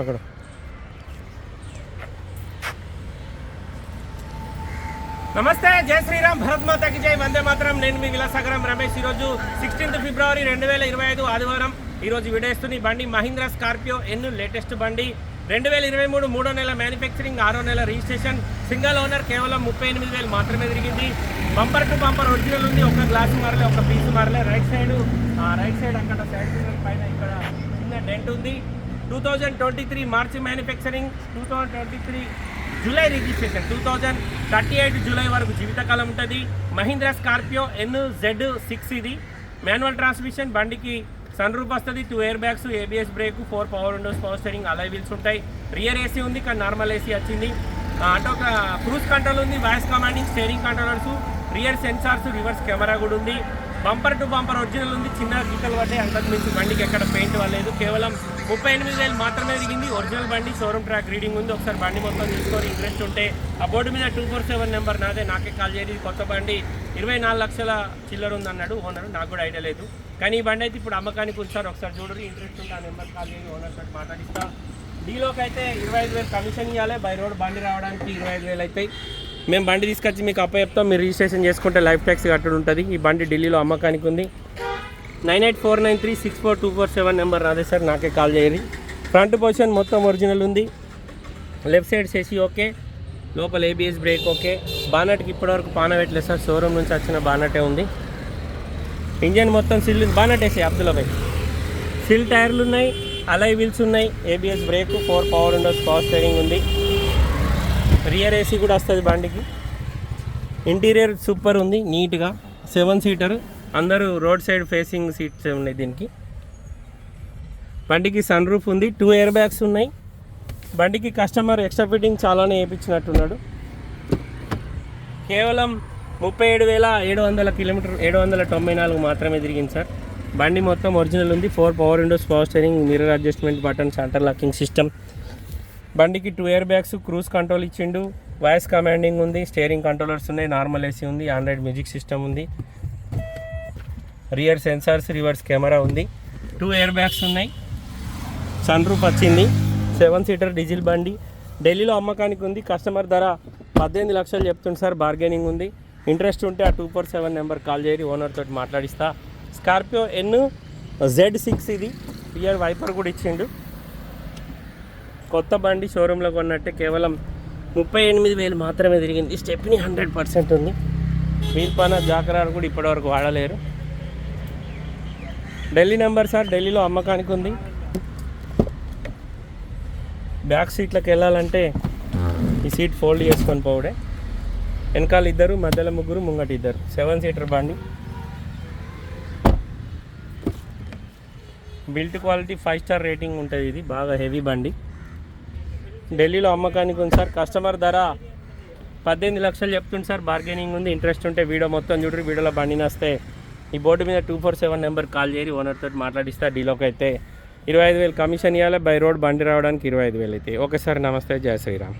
అక్కడ. నమస్తే జై శ్రీరామ్ భరత్ మాతకి జై వందే మాత్రం. నేను మీ విలాసగరం రమేష్. ఈరోజు సిక్స్టీన్త్ ఫిబ్రవరి రెండు వేల ఇరవై ఐదు ఆదివారం. ఈరోజు విడేస్తున్న బండి మహీంద్రా స్కార్పియో ఎన్ను లేటెస్ట్ బండి. రెండు వేల ఇరవై మూడు మూడో నెల మ్యానుఫ్యాక్చరింగ్ ఆరో నెల రిజిస్ట్రేషన్ సింగల్ ఓనర్ కేవలం ముప్పై ఎనిమిది వేలు మాత్రమే తిరిగింది. బంపర్ టు బంపర్ ఒరిజినల్ ఉంది. ఒక గ్లాస్ మారలే ఒక పీస్ మారలే. రైట్ సైడ్ రైట్ సైడ్ అక్కడ సైడ్ పైన ఇక్కడ చిన్న డెంట్ ఉంది. Two thousand twenty three March manufacturing two thousand twenty three July registration two thousand thirty eight July వరకు జీవితకాలం ఉంటుంది. Mahindra Scorpio N Z six ఇది. మాన్యువల్ ట్రాన్స్మిషన్ బండికి సన్ రూప్ వస్తుంది two air bags ABS brake four power windows power steering alloy wheels ఉంటాయి. Rear AC ఉంది కానీ normal AC వచ్చింది. అంటే ఒక క్రూజ్ కంట్రోల్ ఉంది voice commanding steering controllers rear sensors reverse camera కూడా ఉంది. బంపర్ టు బంపర్ ఒరిజినల్ ఉంది. చిన్న గీతలు పడ్డాయి. అంతకు మించి బండికి ఎక్కడ పెయింట్ వల్లేదు కేవలం ముప్పై ఎనిమిది వేలు మాత్రమే దిగింది. ఒరిజినల్ బండి షోరూమ్ ట్రాక్ రీడింగ్ ఉంది. ఒకసారి బండి మొత్తం తీసుకొని ఇంట్రెస్ట్ ఉంటే ఆ బోర్డు మీద టూ ఫోర్ సెవెన్ నెంబర్ నాదే. నాకే కాల్ చేయలేదు కొత్త బండి. ఇరవై నాలుగు లక్షల చిల్లర ఉంది అన్నాడు ఓనర్. నాకు కూడా ఐడియా లేదు. కానీ ఈ బండి అయితే ఇప్పుడు అమ్మకానికి ఉంచారు ఒకసారి చూడరు ఇంట్రెస్ట్ ఉంటే ఆ నెంబర్ కాల్ చేసి ఓనర్ తోటి మాట్లాడిస్తా. డీలోకి అయితే ఇరవై ఐదు వేలు కమిషన్ ఇవ్వాలి బై రోడ్ బండి రావడానికి ఇరవై ఐదు వేలు అవుతాయి. మేము బండి తీసుకొచ్చి మీకు అప్ప చెప్తాం మీరు రిజిస్ట్రేషన్ చేసుకుంటే లైఫ్ ట్యాక్స్ కట్టడం ఉంటుంది. ఈ బండి ఢిల్లీలో అమ్మకానికి ఉంది. Nine eight four nine three six four two four seven number నాదే సార్ నాకే కాల్ చేయరు. ఫ్రంట్ పొజిషన్ మొత్తం ఒరిజినల్ ఉంది. Left side chassis okay. లోపల ఏబిఎస్ బ్రేక్ ఓకే. బానట్కి ఇప్పటివరకు పాన పెట్టలేదు సార్ షోరూమ్ నుంచి వచ్చిన బానటే ఉంది. ఇంజన్ మొత్తం సిల్ బానట్ వేసి అబ్దుల్లా సిల్ టైర్లు ఉన్నాయి అలై వీల్స్ ఉన్నాయి. ABS brake four power windows power steering ఉంది. రియర్ ఏసీ కూడా వస్తుంది బండికి. ఇంటీరియర్ సూపర్ ఉంది నీట్గా. సెవెన్ సీటర్ అందరూ రోడ్ సైడ్ ఫేసింగ్ సీట్స్ ఉన్నాయి దీనికి. బండికి సన్ రూఫ్ ఉంది టూ ఎయిర్ బ్యాగ్స్ ఉన్నాయి. బండికి కస్టమర్ ఎక్స్ట్రా ఫిట్టింగ్ చాలానే వేయించినట్టున్నాడు. కేవలం ముప్పై ఏడు వేల ఏడు వందల కిలోమీటర్ ఏడు వందల తొంభై నాలుగు మాత్రమే తిరిగింది సార్. బండి మొత్తం ఒరిజినల్ ఉంది four power windows power steering mirror adjustment button centre locking system. బండికి two air bags cruise control ఇచ్చిండు. వాయిస్ కమాండింగ్ ఉంది స్టీరింగ్ కంట్రోలర్స్ ఉన్నాయి నార్మల్ ఏసీ ఉంది ఆండ్రాయిడ్ మ్యూజిక్ సిస్టమ్ ఉంది. రియర్ సెన్సార్స్ రివర్స్ కెమెరా ఉంది. టూ ఇయర్ బ్యాగ్స్ ఉన్నాయి. Sun roof వచ్చింది. Seven seater diesel బండి. ఢిల్లీలో అమ్మకానికి ఉంది కస్టమర్ ధర పద్దెనిమిది లక్షలు చెప్తుంది సార్ బార్గెనింగ్ ఉంది. ఇంట్రెస్ట్ ఉంటే ఆ two four seven number call చేయరి owner తోటి మాట్లాడిస్తా. స్కార్పియో ఎన్ జెడ్ సిక్స్ ఇది. రియర్ వైపర్ కూడా ఇచ్చిండు. కొత్త బండి షోరూంలో కొన్నట్టే కేవలం ముప్పై ఎనిమిది వేలు మాత్రమే తిరిగింది. స్టెప్ని హండ్రెడ్ పర్సెంట్ ఉంది. వీల్ పైన జాకరాలు కూడా ఇప్పటివరకు వాడలేరు. ఢిల్లీ నెంబర్ సార్ ఢిల్లీలో అమ్మకానికి ఉంది. బ్యాక్ సీట్లకు వెళ్ళాలంటే ఈ సీట్ ఫోల్డ్ చేసుకొని పోవడే. వెనకాల ఇద్దరు మధ్యలో ముగ్గురు ముంగట ఇద్దరు. సెవెన్ సీటర్ బండి. Built quality five star rating ఉంటుంది ఇది. బాగా హెవీ బండి. ఢిల్లీలో అమ్మకానికి ఉంది సార్. కస్టమర్ ధర పద్దెనిమిది లక్షలు చెప్తుంది సార్. బార్గెనింగ్ ఉంది ఇంట్రెస్ట్ ఉంటే వీడియో మొత్తం చూడరు వీడియోలో బండి వస్తే ఈ బోర్డు మీద two four seven number call చేయరు ఓనర్తో మాట్లాడిస్తా డీలోకి అయితే. ఇరవై ఐదు వేలు కమిషన్ ఇవ్వాలి బై రోడ్ బండి రావడానికి ఇరవై ఐదు వేలు అయితే. ఓకే సార్ నమస్తే జయ శ్రీరామ్.